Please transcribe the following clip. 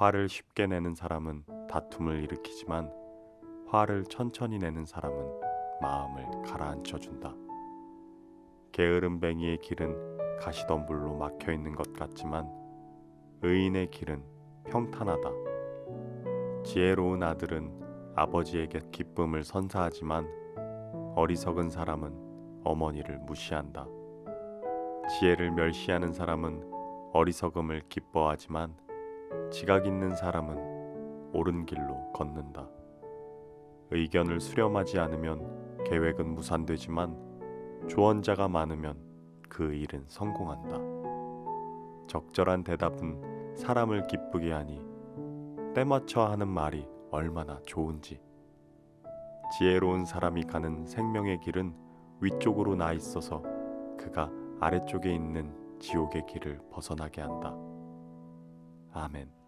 화를 쉽게 내는 사람은 다툼을 일으키지만 화를 천천히 내는 사람은 마음을 가라앉혀 준다. 게으름뱅이의 길은 가시덤불로 막혀 있는 것 같지만 의인의 길은 평탄하다. 지혜로운 아들은 아버지에게 기쁨을 선사하지만 어리석은 사람은 어머니를 무시한다. 지혜를 멸시하는 사람은 어리석음을 기뻐하지만 지각 있는 사람은 옳은 길로 걷는다. 의견을 수렴하지 않으면 계획은 무산되지만 조언자가 많으면 그 일은 성공한다. 적절한 대답은 사람을 기쁘게 하니 때맞춰 하는 말이 얼마나 좋은지. 지혜로운 사람이 가는 생명의 길은 위쪽으로 나 있어서 그가 아래쪽에 있는 지옥의 길을 벗어나게 한다. 아멘.